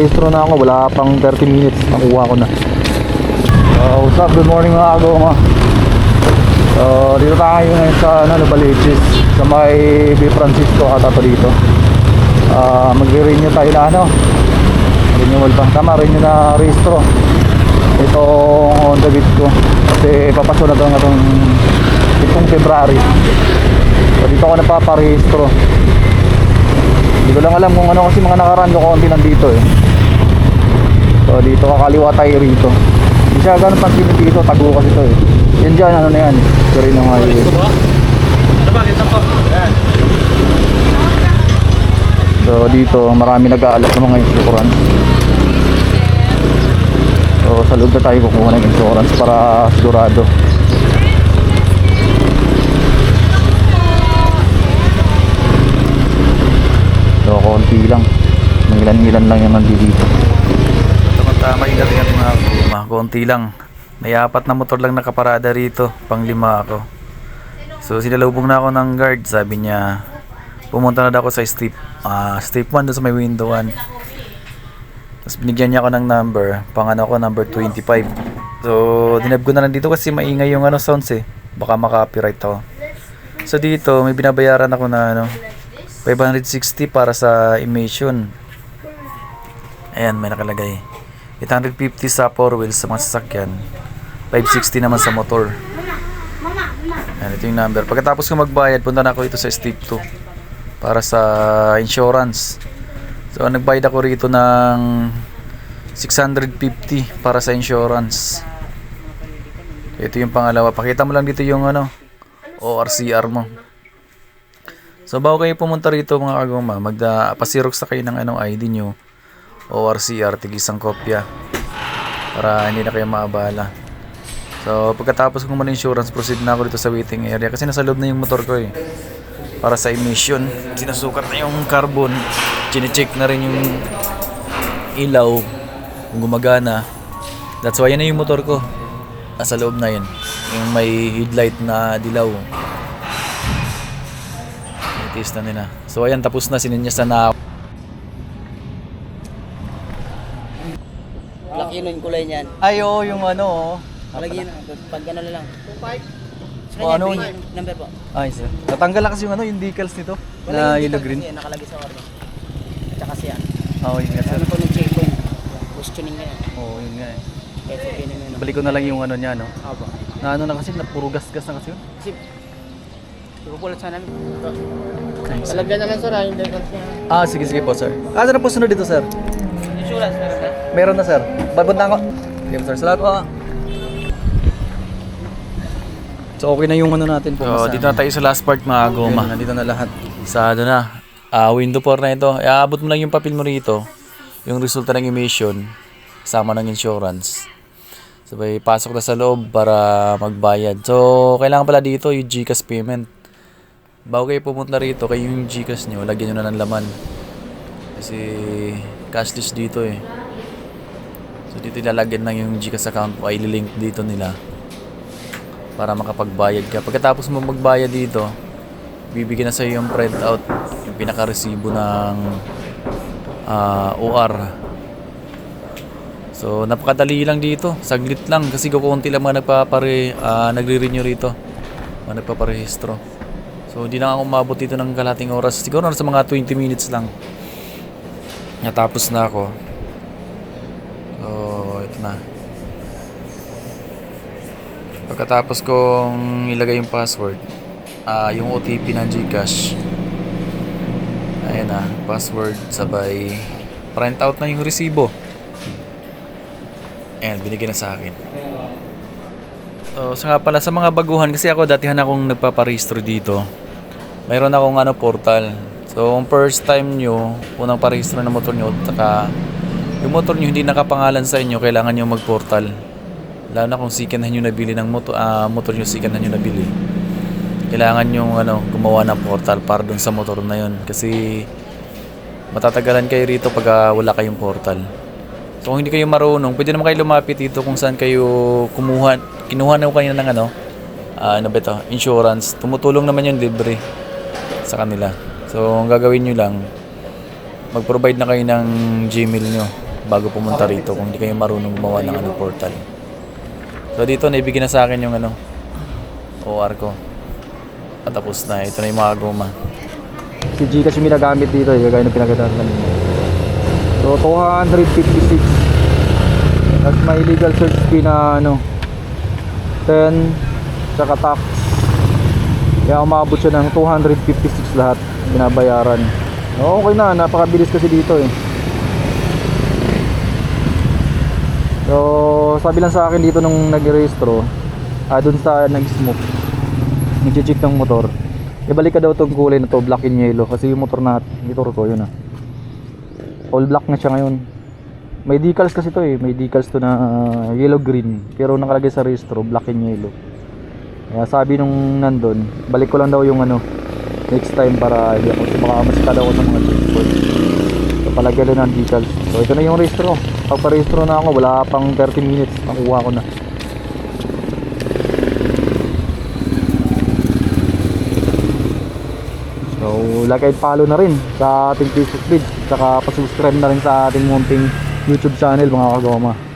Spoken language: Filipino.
Registro na ako, wala pang 30 minutes, nakuha ko na. Uh, what's up? Good morning mga agoma. So, dito tayo ngayon sa ano, Novaliches, sa may B. Francisco ata pa dito. Uh, Magre-renew tayo na ano, renewal ba? Tama, renew na registro. Itong Honda Beat ko. Kasi papasok na ito ng itong itong February. So, dito ako napaparehistro. Hindi ko lang alam kung ano kasi mga nakaraan ko konti nandito eh. So dito kakaliwa tayo rito. Hindi siya ganun pansin dito, tago kasi ito eh. Yan dyan, ano na yan. Sorry ng highway. So dito, marami nag-aalap ng mga insurance. So sa loob na tayo kukuha ng insurance para sigurado. So konti lang. Ilan-ilan lang yung nandito. Tama-tama ingat-ingat mga kuma. Konti lang. May apat na motor lang nakaparada rito. Pang lima ako. So sinalubong na ako ng guard. Sabi niya, pumunta na daw ako sa strip. ah strip 1 doon sa may window 1. Tapos binigyan niya ako ng number. Pang ano ko, number 25. So dinab ko na lang dito kasi maingay yung ano sounds eh. Baka maka-copyright ako. So dito, may binabayaran ako na ano, 560 para sa emission. Ayan, may nakalagay. 850 sa four wheels sa mga sasakyan. 560 naman sa motor. Ayan, ito yung number. Pagkatapos ko magbayad, punta na ako dito sa step 2 para sa insurance. So, nagbayad ako rito ng 650 para sa insurance. Ito yung pangalawa. Pakita mo lang dito yung ano, ORCR mo. So bago kayo pumunta rito mga kaguma, magda pasirox na kayo ng anong ID nyo ORCR, tig isang kopya para hindi na kayo maabala. So pagkatapos kong man insurance, proceed na ako dito sa waiting area kasi nasa loob na yung motor ko eh. Para sa emission, sinusukat na yung carbon, chine-check na rin yung ilaw kung gumagana. That's why yan na yung motor ko. Nasa loob na yun. Yung may headlight na dilaw. Itis na nila. So ayan, tapos na sininyasan na ako. Black yun yung kulay niyan. Ay, oo, yung ano, Lagyan na, pag gano'n na lang. Sa O, kanya, ano green yun? number po. Ay, sir. Natanggal lang kasi yung ano, yung decals nito. Wala na yung yellow green. kasi Nakalagay sa order. Tsaka siya. Oo, yun nga, sir. Ano po ng checkpoint? Questioning niya yan. Oo, yun nga eh. Kaya sabihin ano. Balik ko na lang yung ano niya, no? Opo. Na ano na kasi, na puro gas-gas na kasi yun. Kasi, Pupulot sana namin. Thanks. Talagyan na lang sir ha, yung decals niya. Ah, sige, sige po, sir. Ah, saan na po sunod dito, sir? Insurance meron na? Meron na, sir. Babunta ko. Sige po, sir. Salamat po. So, okay na yung ano natin po. So, dito na tayo sa last part mga goma. Nandito na lahat. Sa ano na, ah, window 4 na ito. Iaabot mo lang yung papel mo rito. Yung resulta ng emission. Kasama ng insurance. Sabay, pasok na sa loob para magbayad. So, kailangan pala dito yung GCash payment. Bago kayo pumunta rito, kayo yung GCash nyo, lagyan nyo na ng laman. Kasi cashless dito eh. Dito ilalagyan lang yung GCash account mo, ay link dito nila para makapagbayad ka. Pagkatapos mo magbayad dito, bibigyan na sa yung printout, yung pinaka-resibo ng ah, OR. So, napakadali lang dito. Saglit lang kasi kukunti lang mga nagpapare, ah, nagre-renew rito. Mga nagpaparehistro. So, hindi na ako umabot dito ng kalating oras. Siguro nasa mga 20 minutes lang. Natapos na ako. So, ito na. Pagkatapos kong ilagay yung password, ah yung OTP ng GCash. Ayan na, password sabay print out na yung resibo. Ayan, binigyan na sa akin. So, sa nga pala, sa mga baguhan, kasi ako datihan akong nagpaparehistro dito. Mayroon akong ano, portal. So, kung first time nyo, unang parehistro ng motor nyo, taka, yung motor nyo hindi nakapangalan sa inyo, kailangan nyo mag-portal. Lalo na kung second hand nyo nabili ng motor, ah, motor nyo second hand nyo nabili. Kailangan nyo ano, gumawa ng portal para dun sa motor na yun. Kasi matatagalan kayo rito pag ah, wala kayong portal. So kung hindi kayo marunong, pwede naman kayo lumapit dito kung saan kayo kumuha, kinuha na kayo ng ano, ah, ano ba ito, insurance. Tumutulong naman yung libre sa kanila. So ang gagawin nyo lang, mag-provide na kayo ng Gmail nyo bago pumunta rito kung hindi kayo marunong gumawa ng ano portal. So dito naibigay na sa akin yung ano OR ko. Patapos na. Ito na yung mga goma. Si G kasi ginagamit dito eh, kagaya ng pinagkataon kanina. So 256. Tapos may legal search fee na ano 10 tsaka tax. Kaya umabot siya ng 256 lahat binabayaran. Okay na, napakabilis kasi dito eh. So, sabi lang sa akin dito nung nag-rehistro, ah, dun sa nag-smoke, nag-check ng motor, ibalik ka daw tong kulay na to, black and yellow, kasi yung motor na, motor ko, yun ah. All black na siya ngayon. May decals kasi to eh, may decals to na ah, yellow green, pero nakalagay sa rehistro, black and yellow. Kaya sabi nung nandun, balik ko lang daw yung ano, next time para hindi ako baka masika daw ako sa mga checkpoint. So palagyan ng decals. So ito na yung rehistro. Pagpa-rehistro na ako, wala pang 30 minutes, nakuha ko na. So like and follow na rin sa ating Facebook page, saka pa-subscribe na rin sa ating munting YouTube channel mga kagoma.